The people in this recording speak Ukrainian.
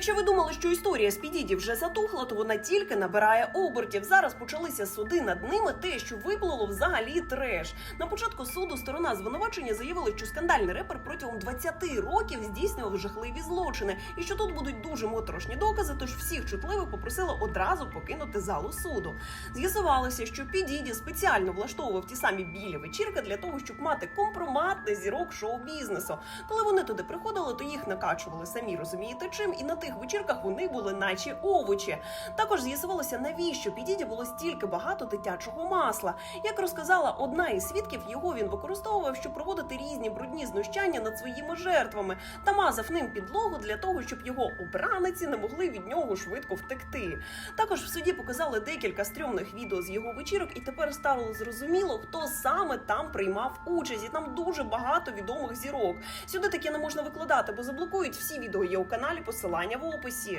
Якщо ви думали, що історія з Підіді вже затухла, то вона тільки набирає обертів. Зараз почалися суди над ними. Те, що виплило взагалі треш. На початку суду сторона звинувачення заявила, що скандальний репер протягом 20 років здійснював жахливі злочини, і що тут будуть дуже моторошні докази. Тож всіх чутливих попросили одразу покинути залу суду. З'ясувалося, що Підіді спеціально влаштовував ті самі білі вечірки для того, щоб мати компромат на зірок шоу-бізнесу. Коли вони туди приходили, то їх накачували самі розумієте чим, і на тих вечірках вони були наче овочі. Також з'ясувалося, навіщо підіді було стільки багато дитячого масла. Як розказала одна із свідків, його він використовував, щоб проводити різні брудні знущання над своїми жертвами та мазав ним підлогу для того, щоб його обраниці не могли від нього швидко втекти. Також в суді показали декілька стрьомних відео з його вечірок, і тепер стало зрозуміло, хто саме там приймав участь. І там дуже багато відомих зірок. Сюди таке не можна викладати, бо заблокують всі відео. Є у каналі посилання в описі.